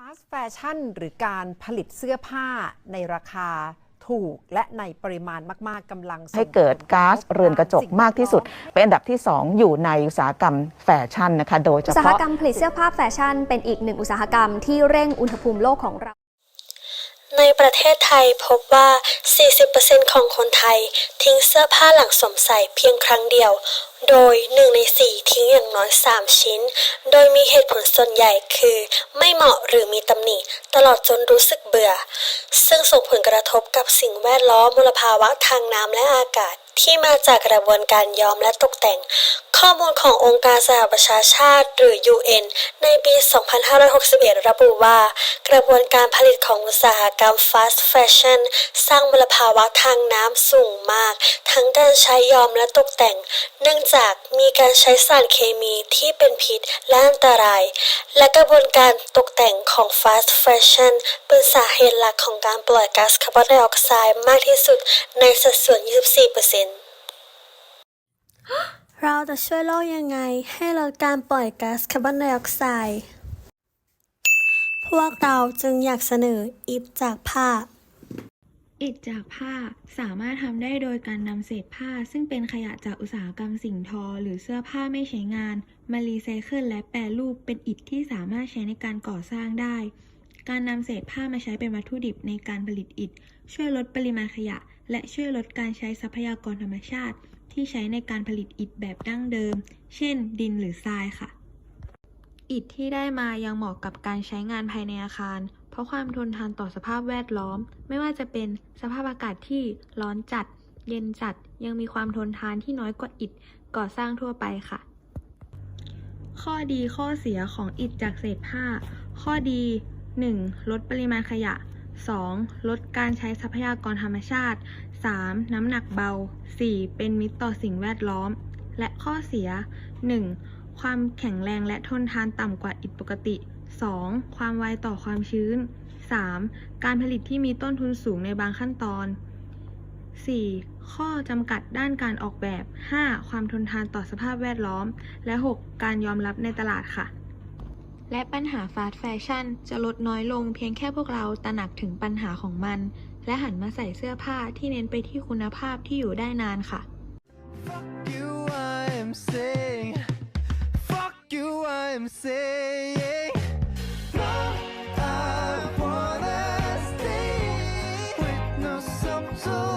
fast fashion หรือการผลิตเสื้อผ้าในราคาถูกและในปริมาณมากๆกำลังส่งให้เกิดก๊าซเรือนกระจกมากที่สุด เป็นอันดับที่ 2 อยู่ในอุตสาหกรรมแฟชั่นนะคะ โดยเฉอุตสาหพาะกรรมผลิตเสื้อผ้าแฟชั่นเป็นอีกหนึ่งอุตสาหกรรมที่เร่งอุณหภูมิโลกของเรา ในประเทศไทยพบว่า 40%ของคนไทย ทิ้งเสื้อผ้าหลังสวมใส่เพียงครั้งเดียว โดย 1 ใน 4 ทิ้งอย่างน้อย 3 ชิ้น โดยมีเหตุผลส่วนใหญ่คือ ไม่เหมาะหรือมีตำหนิ ตลอดจนรู้สึกเบื่อ ซึ่งส่งผลกระทบกับสิ่งแวดล้อมมลภาวะทางน้ำและอากาศที่มาจากกระบวนการย้อมและตกแต่ง ข้อมูลขององค์การสหประชาชาติ หรือ UN ในปี 2561 ระบุว่า กระบวนการผลิตของอุตสาหกรรม fast fashion สร้างมลภาวะทางน้ำสูงมาก ทั้งการใช้ย้อมและตกแต่ง เนื่องจากมีการใช้สารเคมีที่เป็นพิษและอันตราย และกระบวนการตกแต่งของ fast fashion เป็นสาเหตุหลักของการปล่อยก๊าซคาร์บอนไดออกไซด์มากที่สุดในสัดส่วน 24% จะช่วยโลกยังไง ให้ลดการปล่อยก๊าซคาร์บอนไดออกไซด์ พวกเราจึงอยากเสนออิฟจากผ้า อิฐจากผ้าสามารถทำได้โดยการนำเศษผ้า ซึ่งเป็นขยะจากอุตสาหกรรมสิ่งทอ หรือเสื้อผ้าไม่ใช้งาน มารีไซเคิลและแปรรูปเป็นอิฐที่สามารถใช้ในการก่อสร้างได้ การนำเศษผ้ามาใช้เป็นวัตถุดิบในการผลิตอิฐ ช่วยลดปริมาณขยะ และช่วยลดการใช้ทรัพยากรธรรมชาติ ที่ใช้ในการผลิตอิฐแบบดั้งเดิม เช่น ดินหรือทรายค่ะ อิฐที่ได้มายังเหมาะกับการใช้งานภายในอาคาร เพราะความทนทานต่อสภาพแวดล้อม ไม่ว่าจะเป็นสภาพอากาศที่ร้อนจัด เย็นจัด ยังมีความทนทานที่น้อยกว่าอิฐก่อสร้างทั่วไปค่ะ ข้อดีข้อเสียของอิฐจากเศษผ้า ข้อดี 1. ลดปริมาณขยะ 2. ลดการใช้ทรัพยากรธรรมชาติ 3. น้ำหนักเบา 4. เป็นมิตรต่อสิ่งแวดล้อม และข้อเสีย 1. ความแข็งแรงและทนทานต่ำกว่าอิฐปกติ 2. ความไวต่อความชื้น 3. การผลิตที่มีต้นทุนสูงในบางขั้นตอน 4. ข้อจำกัดด้านการออกแบบ 5. ความทนทานต่อสภาพแวดล้อม และ 6. การยอมรับในตลาดค่ะ และปัญหาฟาสต์แฟชั่นจะลดน้อยลงเพียงแค่พวกเราตระหนักถึงปัญหาของมัน และหันมาใส่เสื้อผ้าที่เน้นไปที่คุณภาพที่อยู่ได้นานค่ะ so